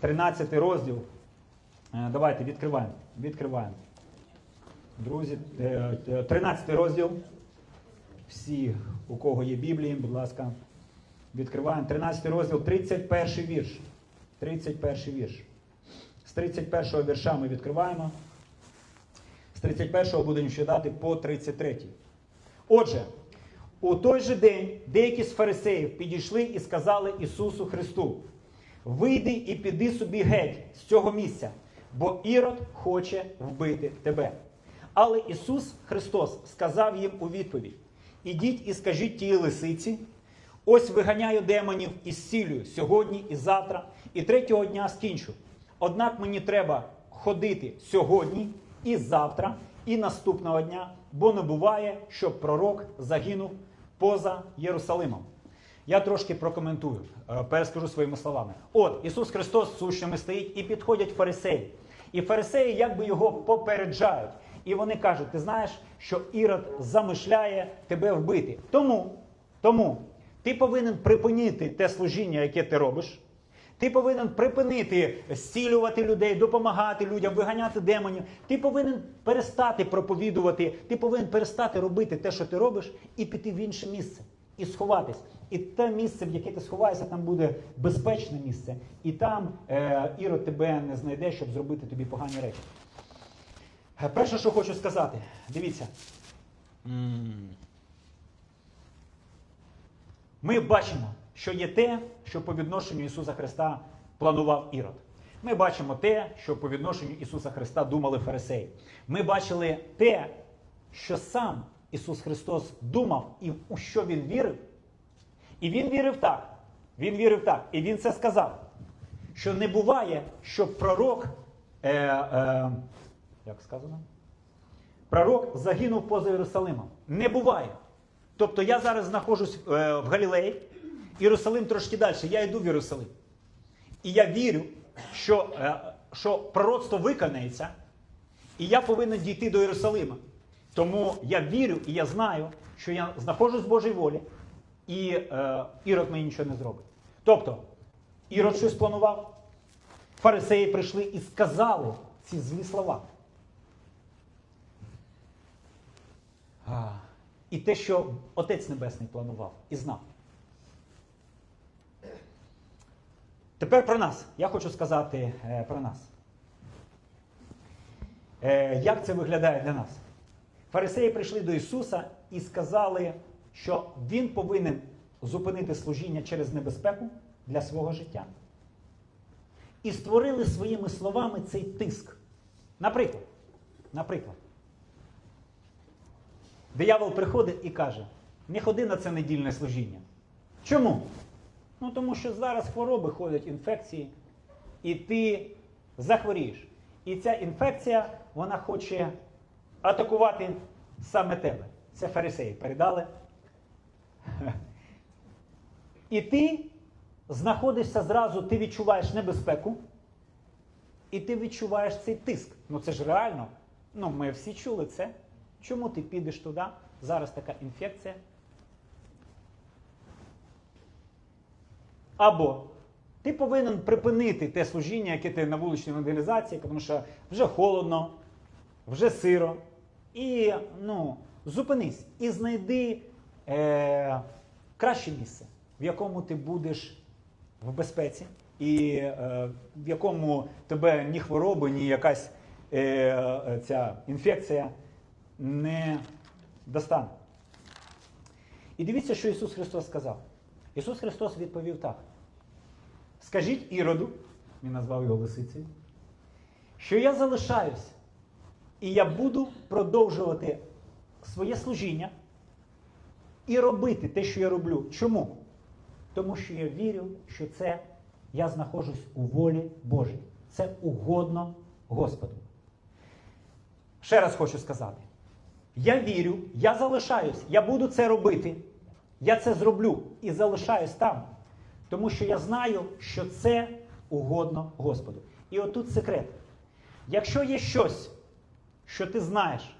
13 розділ. Е, Давайте відкриваємо. Відкриваємо. Друзі, е, е, 13 розділ. Всі, у кого є Біблії, будь ласка, відкриваємо. 13 розділ, 31 вірш. 31 вірш. З 31 вірша ми відкриваємо. З 31 будемо читати по 33. Отже, у той же день деякі з фарисеїв підійшли і сказали Ісусу Христу: Вийди і піди собі геть з цього місця, бо Ірод хоче вбити тебе. Але Ісус Христос сказав їм у відповідь: Ідіть і скажіть тій лисиці, ось виганяю демонів і зцілюю сьогодні і завтра, і третього дня скінчу. Однак мені треба ходити сьогодні і завтра, і наступного дня, бо не буває, щоб пророк загинув поза Єрусалимом. Я трошки прокоментую, е, перескажу своїми словами. От Ісус Христос з сущами стоїть і підходять фарисеї. І фарисеї якби його попереджають. І вони кажуть: ти знаєш, що Ірод замишляє тебе вбити. Тому, тому ти повинен припинити те служіння, яке ти робиш. Ти повинен припинити зцілювати людей, допомагати людям, виганяти демонів. Ти повинен перестати проповідувати, ти повинен перестати робити те, що ти робиш, і піти в інше місце і сховатись. І те місце, в яке ти сховаєшся, там буде безпечне місце, і там е, Ірод тебе не знайде, щоб зробити тобі погані речі. Е, Перше, що хочу сказати, дивіться. Ми бачимо, що є те, що по відношенню Ісуса Христа планував Ірод. Ми бачимо те, що по відношенню Ісуса Христа думали фарисеї. Ми бачили те, що сам Ісус Христос думав і у що Він вірив. І Він вірив так. Він вірив так. І Він це сказав. Що не буває, щоб пророк, е, е, як сказано, пророк загинув поза Єрусалимом. Не буває. Тобто я зараз знаходжусь е, в Галілеї, Єрусалим трошки далі, я йду в Єрусалим. І я вірю, що, е, що пророцтво виконається, і я повинен дійти до Єрусалима. Тому я вірю і я знаю, що я знаходжусь в Божій волі, і е, Ірод мені нічого не зробить. Тобто, Ірод щось планував, фарисеї прийшли і сказали ці злі слова. І те, що Отець Небесний планував і знав. Тепер про нас. Я хочу сказати е, про нас. Е, як це виглядає для нас? Фарисеї прийшли до Ісуса і сказали, що Він повинен зупинити служіння через небезпеку для свого життя. І створили своїми словами цей тиск. Наприклад, наприклад, диявол приходить і каже: не ходи на це недільне служіння. Чому? Ну тому що зараз хвороби ходять, інфекції, і ти захворієш. І ця інфекція, вона хоче атакувати саме тебе. Це фарисеї передали. І ти знаходишся зразу, ти відчуваєш небезпеку, і ти відчуваєш цей тиск. Ну це ж реально. Ну, ми всі чули це. Чому ти підеш туди? Зараз така інфекція. Або ти повинен припинити те служіння, яке ти на вуличній евангелізації, тому що вже холодно, вже сиро. І ну, зупинись і знайди е, краще місце, в якому ти будеш в безпеці, і е, в якому тебе ні хвороби, ні якась е, ця інфекція не достане. І дивіться, що Ісус Христос сказав. Ісус Христос відповів так. Скажіть Іроду, він назвав його лисицею, що я залишаюсь, і я буду продовжувати своє служіння і робити те, що я роблю. Чому? Тому що я вірю, що це я знаходжусь у волі Божій. Це угодно Господу. Ще раз хочу сказати: я вірю, я залишаюсь, я буду це робити. Я це зроблю і залишаюсь там. Тому що я знаю, що це угодно Господу. І отут секрет. Якщо є щось, що ти знаєш,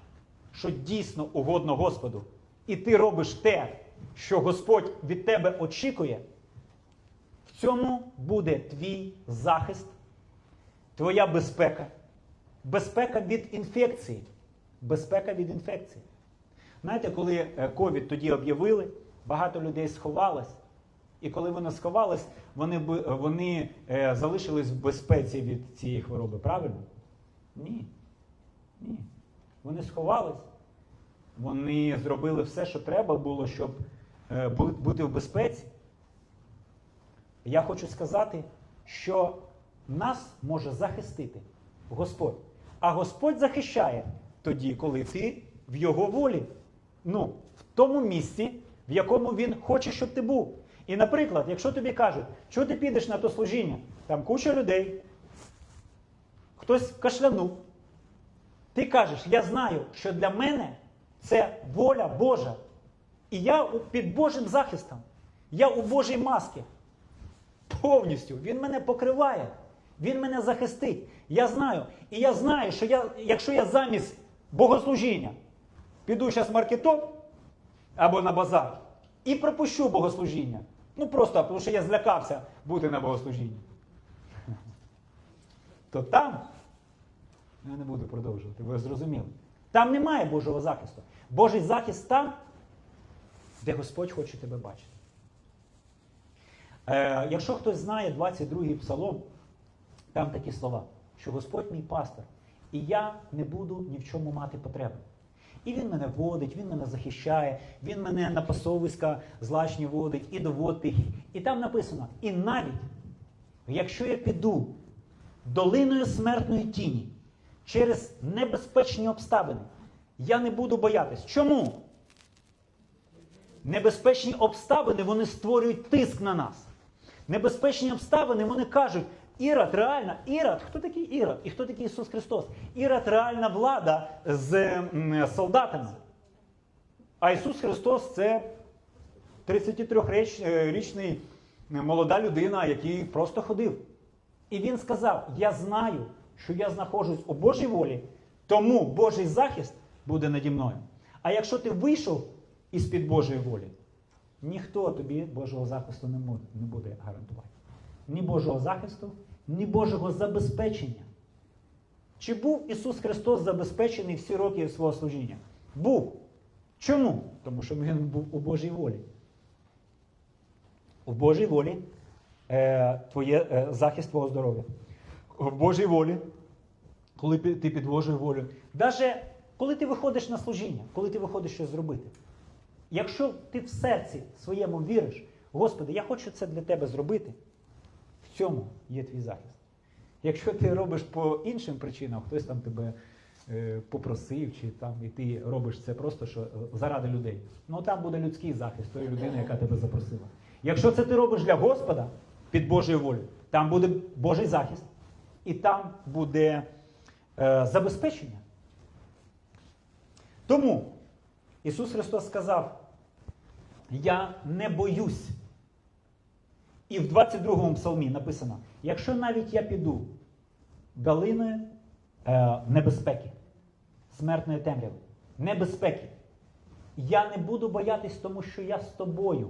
що дійсно угодно Господу, і ти робиш те, що Господь від тебе очікує, в цьому буде твій захист твоя безпека. Безпека від інфекції. Безпека від інфекції. Знаєте, коли е, ковід тоді об'явили, багато людей сховалось. І коли вони сховались, вони, вони е, залишились в безпеці від цієї хвороби. Правильно? Ні. Ні. Вони сховались. Вони зробили все, що треба було, щоб е, бути в безпеці. Я хочу сказати, що нас може захистити Господь. А Господь захищає тоді, коли ти в Його волі. Ну, в тому місці, в якому Він хоче, щоб ти був. І, наприклад, якщо тобі кажуть, що ти підеш на то служіння, там куча людей, хтось кашлянув, ти кажеш, я знаю, що для мене це воля Божа. І я під Божим захистом. Я у Божій масці. Повністю. Він мене покриває. Він мене захистить. Я знаю. І я знаю, що я, якщо я замість богослужіння піду зараз в маркетон або на базар і пропущу богослужіння. Ну просто тому що я злякався бути на богослужінні. То там, я не буду продовжувати, ви зрозуміли. Там немає Божого захисту. Божий захист там, де Господь хоче тебе бачити. Е, якщо хтось знає 22-й псалом, там такі слова, що Господь мій пастор, і я не буду ні в чому мати потреби. І він мене водить, він мене захищає, він мене на пасовиська злачні водить і до вод тихих. І там написано: і навіть якщо я піду долиною смертної тіні через небезпечні обставини, я не буду боятись. Чому? Небезпечні обставини вони створюють тиск на нас. Небезпечні обставини вони кажуть, Ірод реальна, Ірод, хто такий Ірод? І хто такий Ісус Христос? Ірод реальна влада з солдатами. А Ісус Христос це 33-річний молода людина, який просто ходив. І він сказав: Я знаю, що я знаходжусь у Божій волі, тому Божий захист буде наді мною. А якщо ти вийшов із-під Божої волі, ніхто тобі Божого захисту не буде гарантувати. Ні Божого захисту, ні Божого забезпечення. Чи був Ісус Христос забезпечений всі роки свого служіння? Був. Чому? Тому що Він був у Божій волі. У Божій волі е, твоє, е, захист твого здоров'я. В Божій волі, коли ти під Божою волею. Даже коли ти виходиш на служіння, коли ти виходиш щось зробити. Якщо ти в серці своєму віриш, Господи, я хочу це для тебе зробити, в цьому є твій захист. Якщо ти робиш по іншим причинам, хтось там тебе е, попросив, чи там і ти робиш це просто що, е, заради людей, ну там буде людський захист тої людини, яка тебе запросила. Якщо це ти робиш для Господа під Божою волею, там буде Божий захист, і там буде е, забезпечення. Тому Ісус Христос сказав: Я не боюсь. І в 22-му псалмі написано: якщо навіть я піду долиною е, небезпеки, смертної темряви, небезпеки, я не буду боятись, тому що я з тобою.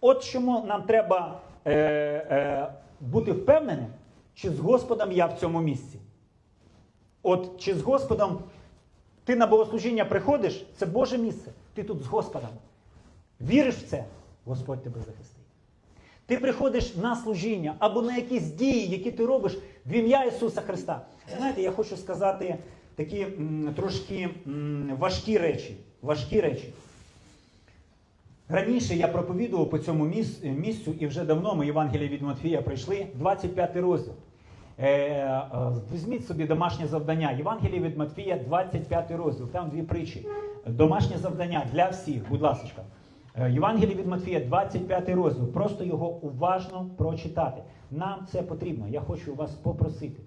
От чому нам треба е, е, бути впевненим, чи з Господом я в цьому місці. От чи з Господом ти на богослужіння приходиш, це Боже місце, ти тут з Господом. Віриш в це, Господь тебе захистить. Ти приходиш на служіння або на якісь дії, які ти робиш в ім'я Ісуса Христа. Знаєте, я хочу сказати такі м, трошки м, важкі речі. Важкі речі. Раніше я проповідував по цьому місцю, і вже давно ми Євангелія від Матфія пройшли, 25 розділ. Е, е, візьміть собі домашнє завдання. Євангелія від Матфія, 25 розділ. Там дві притчі. Домашнє завдання для всіх, будь ласка. Е, Євангелія від Матфія, 25 розділ. Просто його уважно прочитати. Нам це потрібно. Я хочу вас попросити.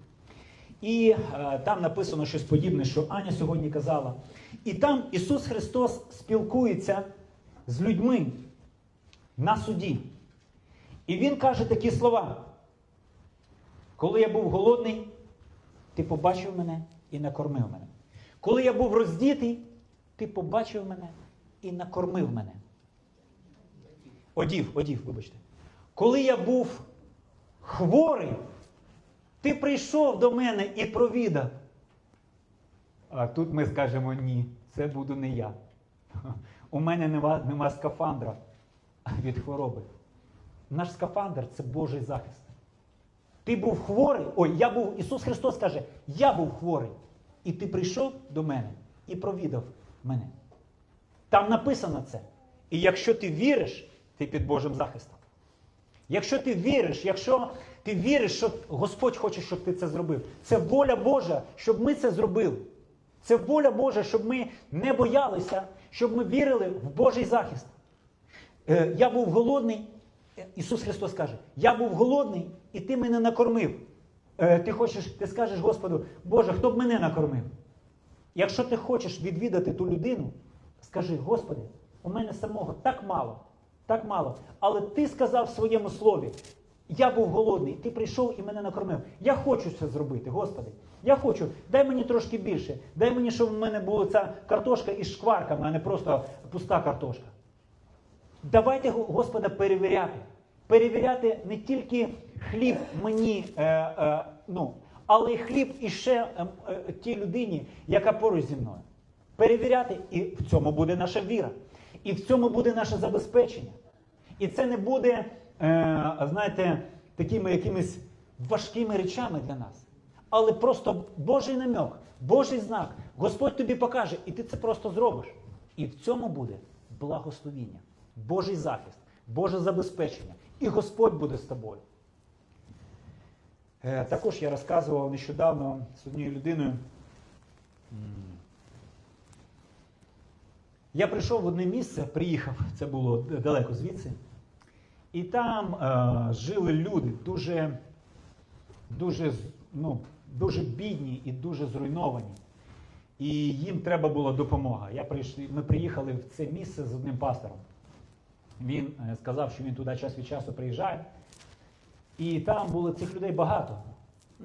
І е, там написано щось подібне, що Аня сьогодні казала. І там Ісус Христос спілкується з людьми на суді. І Він каже такі слова. Коли я був голодний, ти побачив мене і накормив мене. Коли я був роздітий, ти побачив мене і накормив мене. Одів, одів, вибачте. Коли я був хворий, Ти прийшов до мене і провідав. А тут ми скажемо ні, це буду не я. У мене нема, нема скафандра від хвороби. Наш скафандр це Божий захист. Ти був хворий, ой, я був, Ісус Христос каже, я був хворий. І ти прийшов до мене і провідав мене. Там написано це. І якщо ти віриш, ти під Божим захистом. Якщо ти віриш, якщо ти віриш, що Господь хоче, щоб ти це зробив, це воля Божа, щоб ми це зробили. Це воля Божа, щоб ми не боялися, щоб ми вірили в Божий захист. Е, Я був голодний, Ісус Христос каже, я був голодний, і ти мене накормив. Е, Ти хочеш, ти скажеш Господу, Боже, хто б мене накормив? Якщо ти хочеш відвідати ту людину, скажи, Господи, у мене самого так мало, так мало. Але ти сказав в своєму слові, я був голодний, ти прийшов і мене накормив. Я хочу це зробити, Господи. Я хочу, дай мені трошки більше. Дай мені, щоб в мене була ця картошка із шкварками, а не просто пуста картошка. Давайте Го- Господа перевіряти. Перевіряти не тільки хліб мені, е, е, ну, але й хліб іще е, е, тій людині, яка поруч зі мною. Перевіряти, і в цьому буде наша віра. І в цьому буде наше забезпечення. І це не буде, знаєте, такими якимись важкими речами для нас. Але просто Божий намек, Божий знак. Господь тобі покаже, і ти це просто зробиш. І в цьому буде благословіння, Божий захист, Боже забезпечення. І Господь буде з тобою. Е, також я розказував нещодавно з однією людиною. Я прийшов в одне місце, приїхав, це було далеко звідси. І там е, жили люди дуже, дуже, ну, дуже бідні і дуже зруйновані. І їм треба була допомога. Я прийшли, ми приїхали в це місце з одним пастором. Він е, сказав, що він туди час від часу приїжджає. І там було цих людей багато.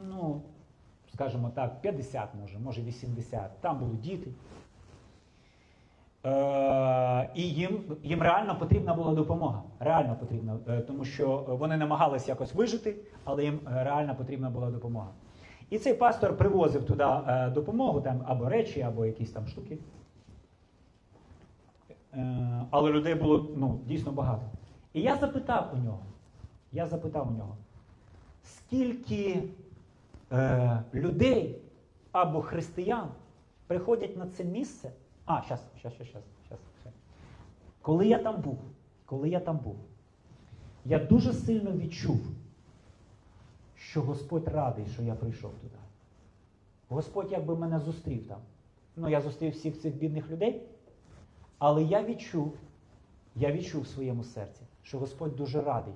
Ну, скажімо так, 50 може, може 80. Там були діти. Е, і їм, їм реально потрібна була допомога. Реально потрібна, е, тому що вони намагалися якось вижити, але їм реально потрібна була допомога. І цей пастор привозив туди е, допомогу, там або речі, або якісь там штуки. Е, але людей було ну, дійсно багато. І я запитав у нього, я запитав у нього, скільки е, людей або християн приходять на це місце. А, щас, щас, щас, щас, щас. Коли я там був, коли я там був, я дуже сильно відчув, що Господь радий, що я прийшов туди. Господь якби мене зустрів там. Ну, я зустрів всіх цих бідних людей, але я відчув, я відчув в своєму серці, що Господь дуже радий,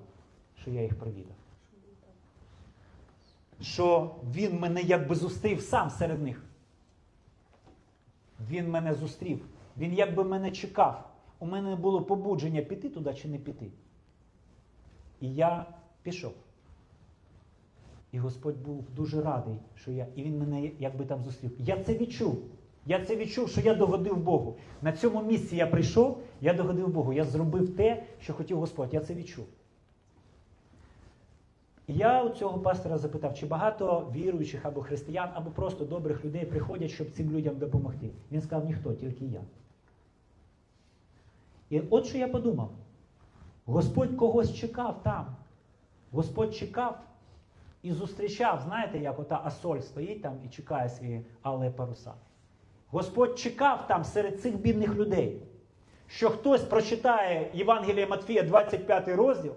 що я їх провідав. Що Він мене якби зустрів сам серед них. Він мене зустрів. Він якби мене чекав. У мене було побудження піти туди чи не піти. І я пішов. І Господь був дуже радий, що я. І він мене якби там зустрів. Я це відчув. Я це відчув, що я догодив Богу. На цьому місці я прийшов, я догодив Богу. Я зробив те, що хотів Господь. Я це відчув. І я у цього пастора запитав, чи багато віруючих або християн, або просто добрих людей приходять, щоб цим людям допомогти. Він сказав, ніхто, тільки я. І от що я подумав: Господь когось чекав там. Господь чекав і зустрічав, знаєте, як ота Асоль стоїть там і чекає свої але паруса. Господь чекав там серед цих бідних людей, що хтось прочитає Євангеліє Матфія 25 розділ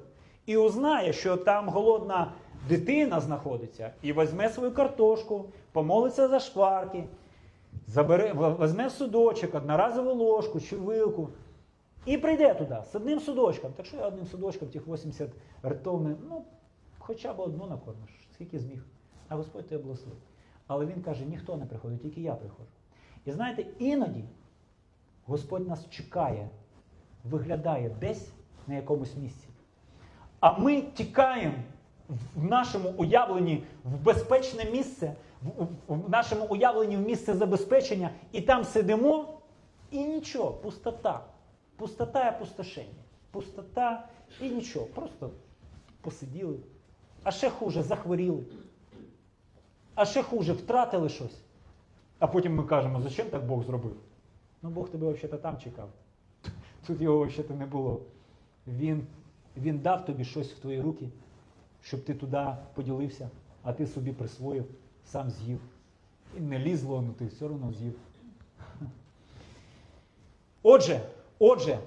і узнає, що там голодна дитина знаходиться, і візьме свою картошку, помолиться за шкварки, забере, візьме судочок, одноразову ложку чи вилку. І прийде туди з одним судочком. Так що я одним судочком тих 80 ртов, не- ну, хоча б одну накормиш, скільки зміг. А Господь тебе благословив. Але він каже, ніхто не приходить, тільки я приходжу. І знаєте, іноді Господь нас чекає, виглядає десь на якомусь місці. А ми тікаємо в нашому уявленні в безпечне місце, в, нашому уявленні в місце забезпечення, і там сидимо, і нічого, пустота. Пустота і опустошення. Пустота і нічого. Просто посиділи. А ще хуже, захворіли. А ще хуже, втратили щось. А потім ми кажемо, зачем так Бог зробив? Ну Бог тебе взагалі там чекав. Тут його взагалі не було. Він, він дав тобі щось в твої руки, щоб ти туди поділився, а ти собі присвоїв, сам з'їв. І не лізло, ну ти все одно з'їв. Отже, отже,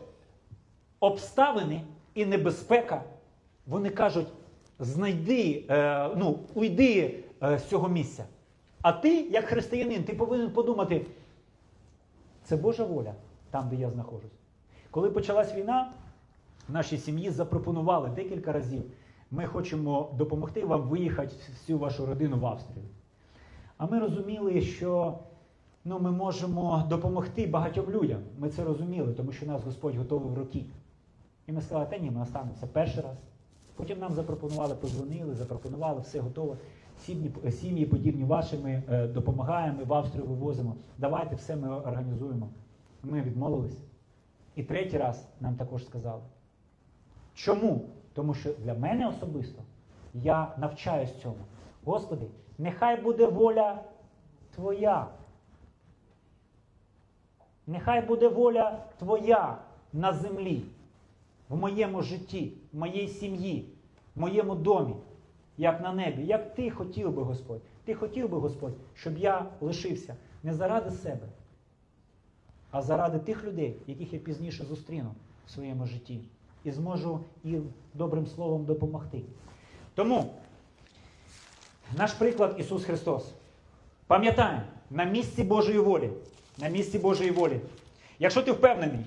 обставини і небезпека, вони кажуть, знайди, е, ну, уйди е, з цього місця. А ти, як християнин, ти повинен подумати, це Божа воля там, де я знаходжусь. Коли почалась війна, нашій сім'ї запропонували декілька разів. Ми хочемо допомогти вам виїхати всю вашу родину в Австрію. А ми розуміли, що ну, ми можемо допомогти багатьом людям. Ми це розуміли, тому що нас Господь готовий в роки. І ми сказали, та ні, ми останемося перший раз. Потім нам запропонували, позвонили, запропонували, все готово. Сім'ї, сім'ї подібні ваші, ми е, допомагаємо, ми в Австрію вивозимо. Давайте все ми організуємо. Ми відмовились. І третій раз нам також сказали. Чому? Тому що для мене особисто я навчаюсь цьому. Господи, нехай буде воля Твоя. Нехай буде воля Твоя на землі, в моєму житті, в моїй сім'ї, в моєму домі, як на небі. Як ти хотів би, Господь. Ти хотів би, Господь, щоб я лишився не заради себе, а заради тих людей, яких я пізніше зустріну в своєму житті, і зможу їм добрим словом допомогти. Тому наш приклад Ісус Христос. Пам'ятаємо, на місці Божої волі. На місці Божої волі. Якщо ти впевнений,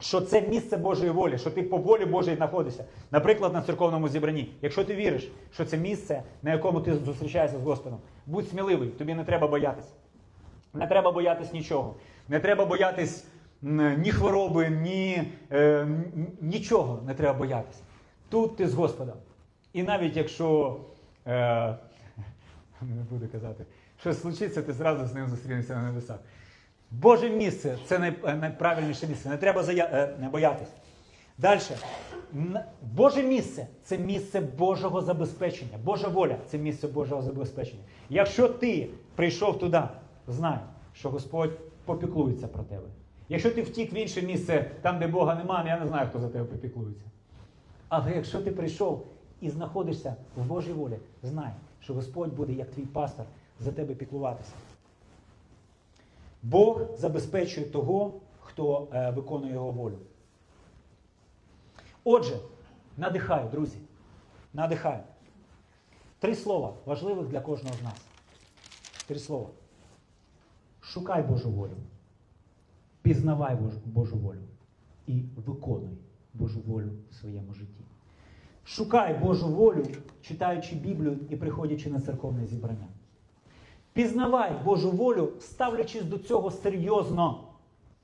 що це місце Божої волі, що ти по волі Божій знаходишся, наприклад, на церковному зібранні, якщо ти віриш, що це місце, на якому ти зустрічаєшся з Господом, будь сміливий, тобі не треба боятись. Не треба боятись нічого. Не треба боятись ні хвороби, ні е, нічого не треба боятись. Тут ти з Господом. І навіть якщо е, не буду казати, щось случиться, ти зразу з ним зустрінешся на небесах. Боже місце це е, найправильніше місце. Не треба е, не боятись. Далі. Боже місце це місце Божого забезпечення. Божа воля це місце Божого забезпечення. Якщо ти прийшов туди, знай, що Господь попіклується про тебе. Якщо ти втік в інше місце, там, де Бога немає, я не знаю, хто за тебе попіклується. Але якщо ти прийшов і знаходишся в Божій волі, знай, що Господь буде, як твій пастор, за тебе піклуватися. Бог забезпечує того, хто е, виконує його волю. Отже, надихаю, друзі. Надихаю. Три слова важливих для кожного з нас. Три слова. Шукай Божу волю. Пізнавай Божу, волю. І виконуй Божу волю в своєму житті. Шукай Божу волю, читаючи Біблію і приходячи на церковне зібрання. Пізнавай Божу волю, ставлячись до цього серйозно.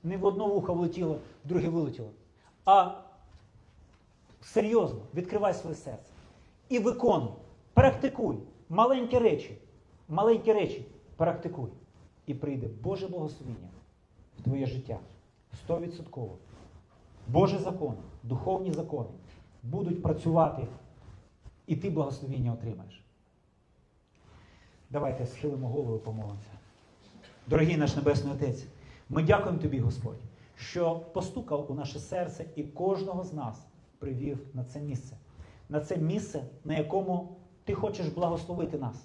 Не в одно вухо влетіло, в друге вилетіло. А серйозно відкривай своє серце. І виконуй. Практикуй. Маленькі речі. Маленькі речі. Практикуй. І прийде Боже благословіння в твоє життя. Стовідсотково. Божі закони, духовні закони будуть працювати, і ти благословіння отримаєш. Давайте схилимо голову і помолимося. Дорогий наш Небесний Отець, ми дякуємо Тобі, Господь, що постукав у наше серце і кожного з нас привів на це місце. На це місце, на якому ти хочеш благословити нас.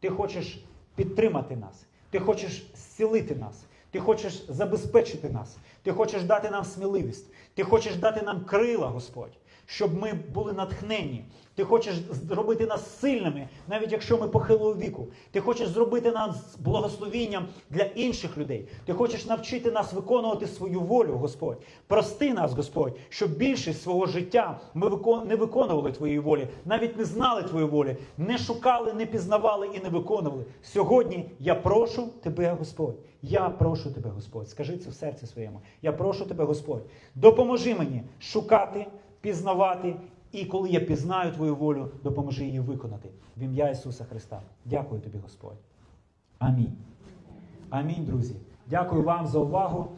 Ти хочеш підтримати нас. Ти хочеш зцілити нас. Ти хочеш забезпечити нас. Ти хочеш дати нам сміливість. Ти хочеш дати нам крила, Господь, щоб ми були натхненні. Ти хочеш зробити нас сильними, навіть якщо ми похилого віку. Ти хочеш зробити нас благословінням для інших людей. Ти хочеш навчити нас виконувати свою волю, Господь. Прости нас, Господь, щоб більшість свого життя ми не виконували Твоєї волі, навіть не знали Твоєї волі, не шукали, не пізнавали і не виконували. Сьогодні я прошу Тебе, Господь. Я прошу Тебе, Господь. Скажи це в серці своєму. Я прошу Тебе, Господь. Допоможи мені шукати, пізнавати. І коли я пізнаю Твою волю, допоможи її виконати. В ім'я Ісуса Христа. Дякую тобі, Господь. Амінь. Амінь, друзі. Дякую вам за увагу.